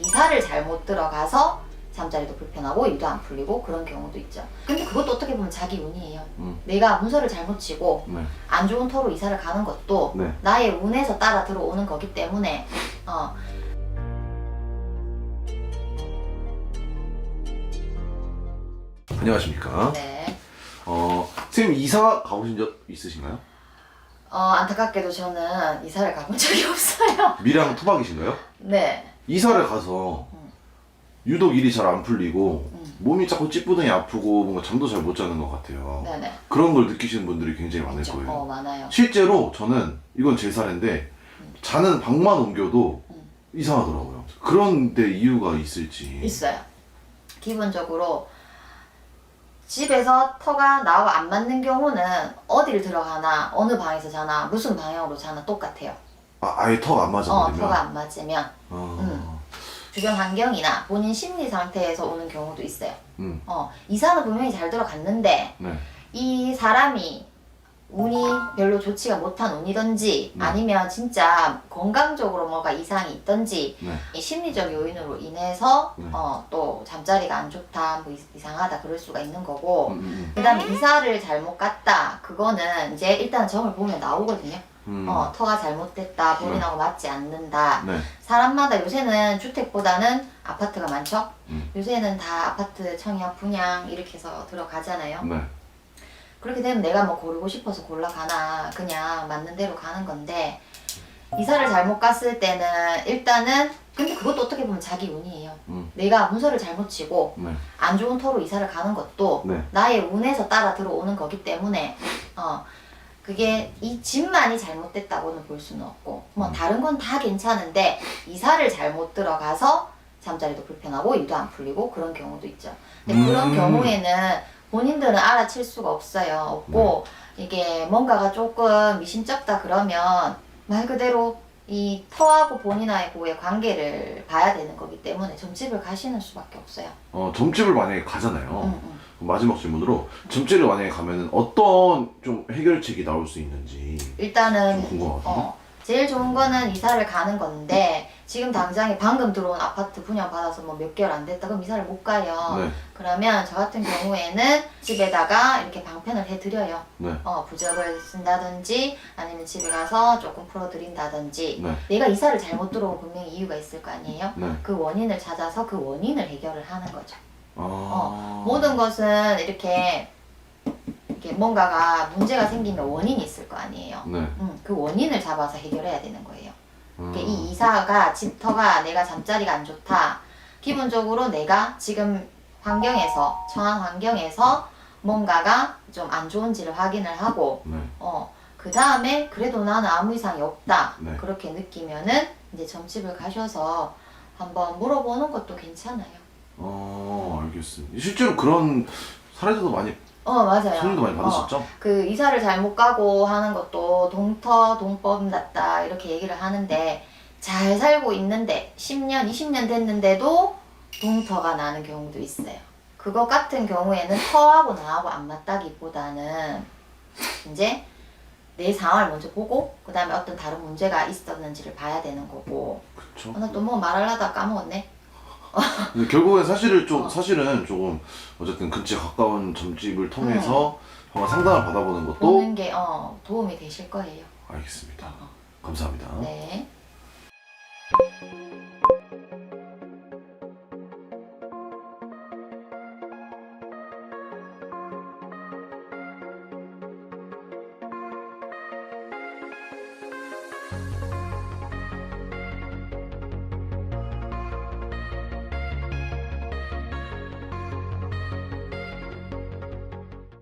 이사를 잘못 들어가서 잠자리도 불편하고 일도 안 풀리고 그런 경우도 있죠. 근데 그것도 어떻게 보면 자기 운이에요. 음. 내가 문서를 잘못 치고 네. 안 좋은 터로 이사를 가는 것도 네. 나의 운에서 따라 들어오는 거기 때문에 어, 안녕하십니까. 네. 어, 선생님 이사 가보신 적 있으신가요? 어, 안타깝게도 저는 이사를 가본 적이 없어요. 미랑 토박이신가요? 네. 이사를 가서 음. 유독 일이 잘 안 풀리고 음. 몸이 자꾸 찌뿌둥이 아프고 뭔가 잠도 잘 못 자는 것 같아요. 네네. 그런 걸 느끼시는 분들이 굉장히 많을 있죠. 거예요. 어, 많아요. 실제로 저는 이건 제 사례인데 자는 방만 옮겨도 음. 이상하더라고요. 그런데 이유가 있을지. 있어요. 기본적으로 집에서 터가 나와 안 맞는 경우는 어디를 들어가나 어느 방에서 자나 무슨 방향으로 자나 똑같아요. 아, 아예 턱 안 맞아 어. 터가 안 맞으면 어. 음. 주변 환경이나 본인 심리 상태에서 오는 경우도 있어요. 음. 어, 이사는 분명히 잘 들어갔는데 네. 이 사람이 운이 별로 좋지가 못한 운이든지 네. 아니면 진짜 건강적으로 뭐가 이상이 있든지 네. 이 심리적 요인으로 인해서 네. 어, 또 잠자리가 안 좋다, 뭐 이- 이상하다 그럴 수가 있는 거고 음, 음, 그다음에 이사를 잘못 갔다 그거는 이제 일단 점을 보면 나오거든요. 음. 어, 터가 잘못됐다, 본인하고 맞지 않는다. 네. 사람마다 요새는 주택보다는 아파트가 많죠. 음. 요새는 다 아파트 청약, 분양 이렇게 해서 들어가잖아요. 네. 그렇게 되면 내가 뭐 고르고 싶어서 골라가나 그냥 맞는 대로 가는 건데 이사를 잘못 갔을 때는 일단은 근데 그것도 어떻게 보면 자기 운이에요. 음. 내가 문서를 잘못 치고 네. 안 좋은 터로 이사를 가는 것도 네. 나의 운에서 따라 들어오는 거기 때문에 어 그게 이 집만이 잘못됐다고는 볼 수는 없고 뭐 음. 다른 건 다 괜찮은데 이사를 잘못 들어가서 잠자리도 불편하고 일도 안 풀리고 그런 경우도 있죠. 근데 그런 음. 경우에는 본인들은 알아챌 수가 없어요. 없고 네. 이게 뭔가가 조금 미심쩍다 그러면 말 그대로 이 터하고 본인하고의 관계를 봐야 되는 거기 때문에 점집을 가시는 수밖에 없어요. 어, 점집을 만약에 가잖아요. 응, 응. 마지막 질문으로 점집을 만약에 가면은 어떤 좀 해결책이 나올 수 있는지 일단은 좀 궁금하거든요. 어, 제일 좋은 거는 이사를 가는 건데 지금 당장에 방금 들어온 아파트 분양 받아서 뭐 몇 개월 안 됐다 그럼 이사를 못 가요. 네. 그러면 저 같은 경우에는 집에다가 이렇게 방편을 해드려요. 네. 어, 부적을 쓴다든지 아니면 집에 가서 조금 풀어드린다든지 네. 내가 이사를 잘못 들어온 분명히 이유가 있을 거 아니에요? 네. 그 원인을 찾아서 그 원인을 해결을 하는 거죠. 아. 모든 것은 이렇게 이렇게 뭔가가 문제가 생기면 원인이 있을 거 아니에요. 네. 음, 그 원인을 잡아서 해결해야 되는 거예요. 음. 그러니까 이 이사가 집터가 내가 잠자리가 안 좋다. 기본적으로 내가 지금 환경에서 처한 환경에서 뭔가가 좀 안 좋은지를 확인을 하고 네. 어, 그 다음에 그래도 나는 아무 이상이 없다. 네. 그렇게 느끼면은 이제 점집을 가셔서 한번 물어보는 것도 괜찮아요. 어, 알겠습니다. 실제로 그런 사례들도 많이 어, 맞아요. 손님도 많이 어, 받으셨죠? 그 이사를 잘못 가고 하는 것도 동터 동법 났다 이렇게 얘기를 하는데 잘 살고 있는데 10년 20년 됐는데도 동터가 나는 경우도 있어요. 그거 같은 경우에는 터하고 나하고 안 맞다기보다는 이제 내 상황을 먼저 보고 그 다음에 어떤 다른 문제가 있었는지를 봐야 되는 거고 그렇죠. 나또 뭐 말하려다 까먹었네. 근데 결국엔 사실을 좀 어. 사실은 조금 어쨌든 근처에 가까운 점집을 통해서 한번 상담을 받아보는 것도 보는 게 어, 도움이 되실 거예요. 알겠습니다. 어, 감사합니다. 네.